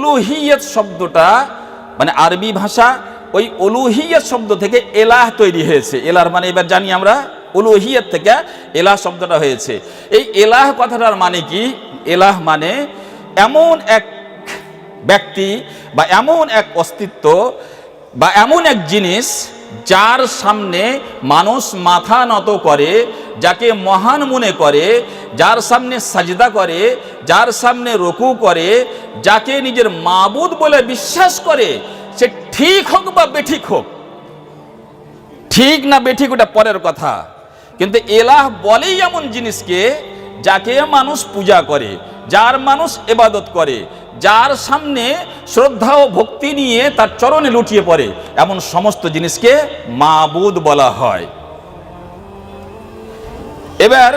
উলুহিয়ত শব্দটা মানে আরবি ভাষা ওই উলুহিয়ত শব্দ থেকে এলাহ তৈরি হয়েছে। এলার মানে এবার জানি আমরা, উলুহিয়ত থেকে এলাহ শব্দটা হয়েছে। এই এলাহ কথাটার মানে কি? এলাহ মানে এমন এক ব্যক্তি বা এমন এক অস্তিত্ব বা এমন এক জিনিস যার সামনে মানুষ মাথা নত করে, যাকে মহান মনে করে যার সামনে সাজদা করে, যার সামনে রকু করে, যাকে নিজের মাবুদ বলে বিশ্বাস করে, সে ঠিক হোক বা বেঠিক হোক, ঠিক না বেঠিক ওটা পরের কথা। কিন্তু এলাহ বলেই এমন জিনিসকে যাকে মানুষ পূজা করে, যার মানুষ এবাদত করে, যার সামনে শ্রদ্ধা ও ভক্তি নিয়ে তার চরণে লুটিয়ে পড়ে, এমন সমস্ত জিনিসকে মাবুদ বলা হয়। এবার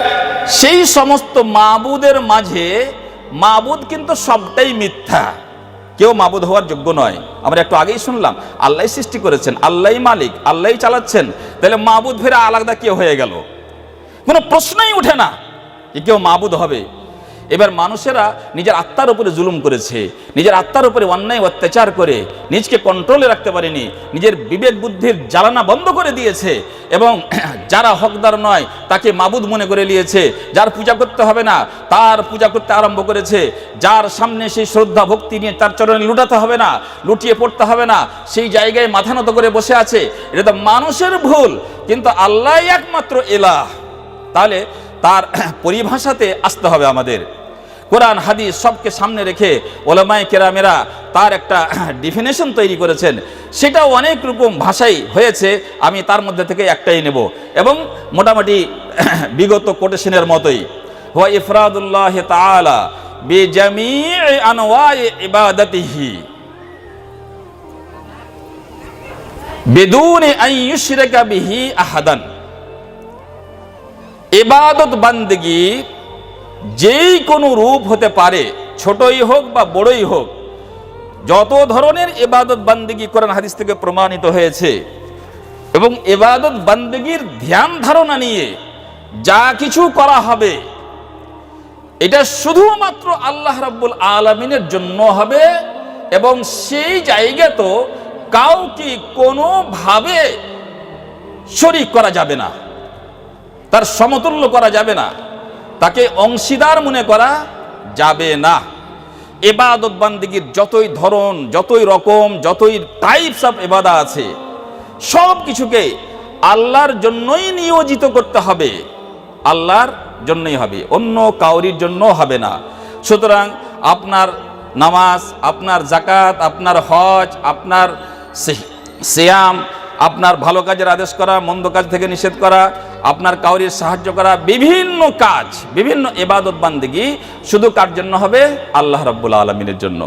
সেই সমস্ত মাবুদের মাঝে মাবুদ কিন্তু সবটাই মিথ্যা। কেউ মাবুদ হওয়ার যোগ্য নয়। আমরা একটু আগেই শুনলাম আল্লাহ সৃষ্টি করেছেন আল্লাহ মালিক আল্লাহ চালাচ্ছেন। তাহলে মাবুদ ফেরা আলাদা কেউ হয়ে গেল? কোনো প্রশ্নই উঠে না যে কেউ মাবুদ হবে। এবার মানুষেরা নিজের আত্মার উপরে জুলুম করেছে, নিজের আত্মার উপরে অন্যায়, অত্যাচার করে নিজকে কন্ট্রোলে রাখতে পারেনি, নিজের বিবেক বুদ্ধির জ্বালানা বন্ধ করে দিয়েছে এবং যারা হকদার নয় তাকে মাবুদ মনে করে নিয়েছে, যার পূজা করতে হবে না, তার পূজা করতে আরম্ভ করেছে, যার সামনে সেই শ্রদ্ধা ভক্তি নিয়ে তার চরণে লুটাতে হবে না, লুটিয়ে পড়তে হবে না, সেই জায়গায় মাথা নত করে বসে আছে, এটা তো মানুষের ভুল, কিন্তু আল্লাহ একমাত্র এলাহ। তাহলে তার পরিভাষাতে আসতে হবে আমাদের। কোরআন, হাদিস সবকে সামনে রেখে ওলামাই কেরামেরা তার একটা ডিফিনেশন তৈরি করেছেন। সেটাও অনেক রকম ভাষাই হয়েছে, আমি তার মধ্যে থেকে একটাই নেব। এবং মোটামুটি বিগত কোটেশনের মতোই, হুয়া ইফরাদুল্লাহ তাআলা বিজামি ইবাদাতিহি বেদুন আহাদান। এবাদত বান্দেগি যেই কোনো রূপ হতে পারে, ছোটই হোক বা বড়ই হোক, যত ধরনের এবাদত বান্দিগি কোরআন হাদিস থেকে প্রমাণিত হয়েছে, এবং এবাদত বান্দিগির ধ্যান ধারণা নিয়ে যা কিছু করা হবে, এটা শুধুমাত্র আল্লাহ রাব্বুল আলমিনের জন্য হবে, এবং সেই জায়গা তো কাউকে কোনোভাবে শরিক করা যাবে না, তার সমতুল্য করা যাবে না। তাকে অংশীদার মনে করা যাবে না। এবাদত বান্দিগির যতই ধরন, যতই রকম, যতই টাইপস অফ এবাদা আছে, সব কিছুকে আল্লাহর জন্যই নিয়োজিত করতে হবে। আল্লাহর জন্যই হবে, অন্য কাউরির জন্য হবে না। সুতরাং আপনার নামাজ, আপনার জাকাত আপনার হজ, আপনার সিয়াম আপনার ভালো কাজের আদেশ করা, মন্দ কাজ থেকে নিষেধ করা, আপনার কাউরির সাহায্য করা, বিভিন্ন কাজ, বিভিন্ন এবাদত বান্দিগি শুধু কার জন্য হবে? আল্লাহ রাব্বুল আলমিনের জন্য।